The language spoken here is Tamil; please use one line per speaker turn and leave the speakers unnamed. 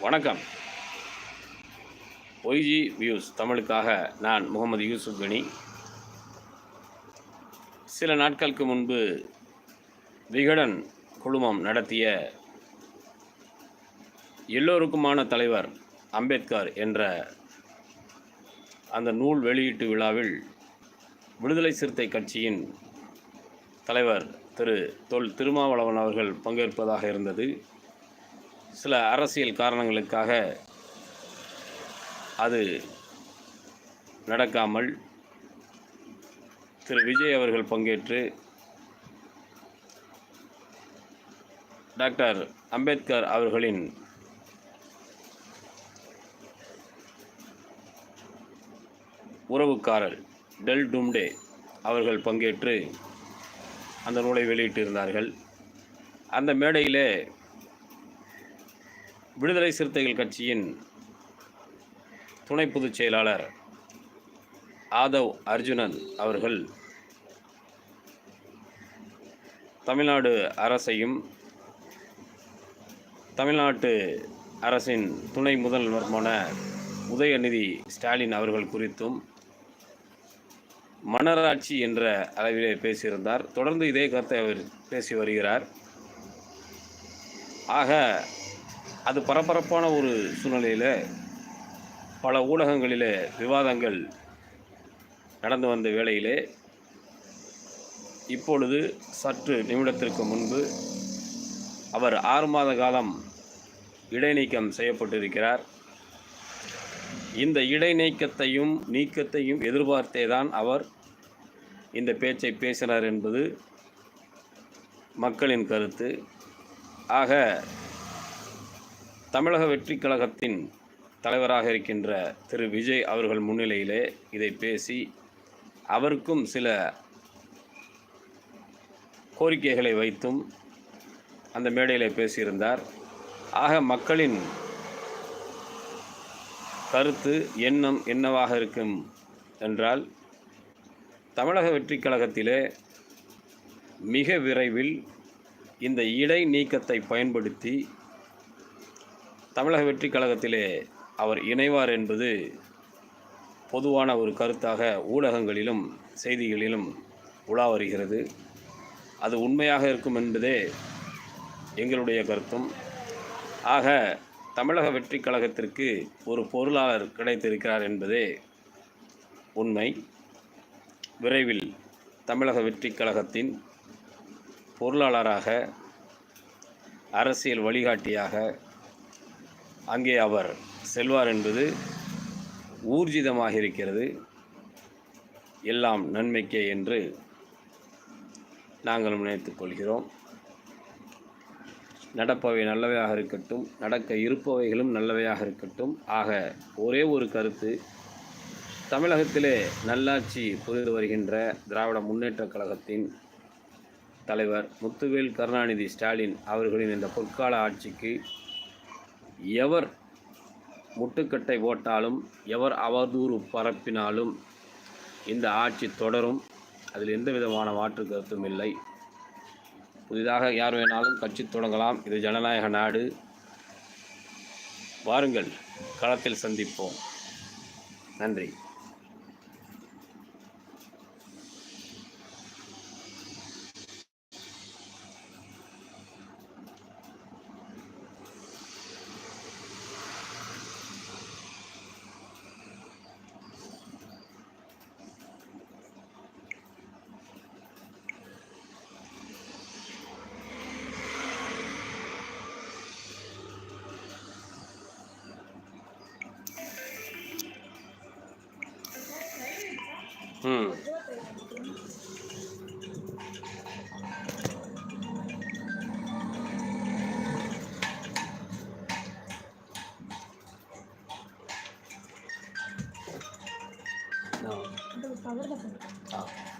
வணக்கம். ஒய்ஜி வியூஸ் தமிழுக்காக நான் முகமது யூசுப் கனி. சில நாட்களுக்கு முன்பு விகடன் குழுமம் நடத்திய எல்லோருக்குமான தலைவர் அம்பேத்கர் என்ற அந்த நூல் வெளியீட்டு விழாவில் விடுதலை சிறுத்தை கட்சியின் தலைவர் திரு தொல் திருமாவளவன் அவர்கள் பங்கேற்பதாக இருந்தது. சில அரசியல் காரணங்களுக்காக அது நடக்காமல் திரு விஜய் அவர்கள் பங்கேற்று டாக்டர் அம்பேத்கர் அவர்களின் உறவுக்காரர் டெல் டும்டே அவர்கள் பங்கேற்று அந்த நூலை வெளியிட்டிருந்தார்கள். அந்த மேடையிலே விடுதலை சிறுத்தைகள் கட்சியின் துணை பொதுச் செயலாளர் ஆதவ் அர்ஜுனன் அவர்கள் தமிழ்நாடு அரசையும் தமிழ்நாட்டு அரசின் துணை முதல்வருமான உதயநிதி ஸ்டாலின் அவர்கள் குறித்தும் மன்னராட்சி என்ற அளவிலே பேசியிருந்தார். தொடர்ந்து இதே கருத்தை அவர் பேசி வருகிறார். ஆக அது பரபரப்பான ஒரு சூழ்நிலையில் பல ஊடகங்களிலே விவாதங்கள் நடந்து வந்த வேளையிலே இப்பொழுது சற்று நிமிடத்திற்கு முன்பு அவர் ஆறு மாத காலம் இடைநீக்கம் செய்யப்பட்டிருக்கிறார். இந்த இடைநீக்கத்தையும் நீக்கத்தையும் எதிர்பார்த்தே தான் அவர் இந்த பேச்சை பேசினார் என்பது மக்களின் கருத்து. ஆக தமிழக வெற்றி கழகத்தின் தலைவராக இருக்கின்ற திரு விஜய் அவர்கள் முன்னிலையிலே இதை பேசி அவருக்கும் சில கோரிக்கைகளை வைத்தும் அந்த மேடையில் பேசியிருந்தார். ஆக மக்களின் கருத்து எண்ணம் என்னவாக இருக்கும் என்றால் தமிழக வெற்றி கழகத்திலே மிக விரைவில் இந்த இடை நீக்கத்தை பயன்படுத்தி தமிழக வெற்றி கழகத்திலே அவர் இணைவார் என்பது பொதுவான ஒரு கருத்தாக ஊடகங்களிலும் செய்திகளிலும் உலா வருகிறது. அது உண்மையாக இருக்கும் என்பதே எங்களுடைய கருத்தும். ஆக தமிழக வெற்றி கழகத்திற்கு ஒரு பொருளாளர் கிடைத்திருக்கிறார் என்பதே உண்மை. விரைவில் தமிழக வெற்றி கழகத்தின் பொருளாளராக அரசியல் வழிகாட்டியாக அங்கே அவர் செல்வார் என்பது ஊர்ஜிதமாக இருக்கிறது. எல்லாம் நன்மைக்கே என்று நாங்கள் நினைத்துக் கொள்கிறோம். நடப்பவை நல்லவையாக இருக்கட்டும் நடக்க இருப்பவைகளும் நல்லவையாக இருக்கட்டும். ஆக ஒரே ஒரு கருத்து தமிழகத்திலே நல்லாட்சி புரிந்து வருகின்ற திராவிட முன்னேற்றக் கழகத்தின் தலைவர் முத்துவேல் கருணாநிதி ஸ்டாலின் அவர்களின் இந்த பொற்கால ஆட்சிக்கு எவர் முட்டுக்கட்டை போட்டாலும் எவர் அவதூறு பரப்பினாலும் இந்த ஆட்சி தொடரும். அதில் எந்த விதமான மாற்று கருத்தும் இல்லை. புதிதாக யார் வேணாலும் கட்சி தொடங்கலாம். இது ஜனநாயக நாடு. வாருங்கள் களத்தில் சந்திப்போம். நன்றி. Hmm. No.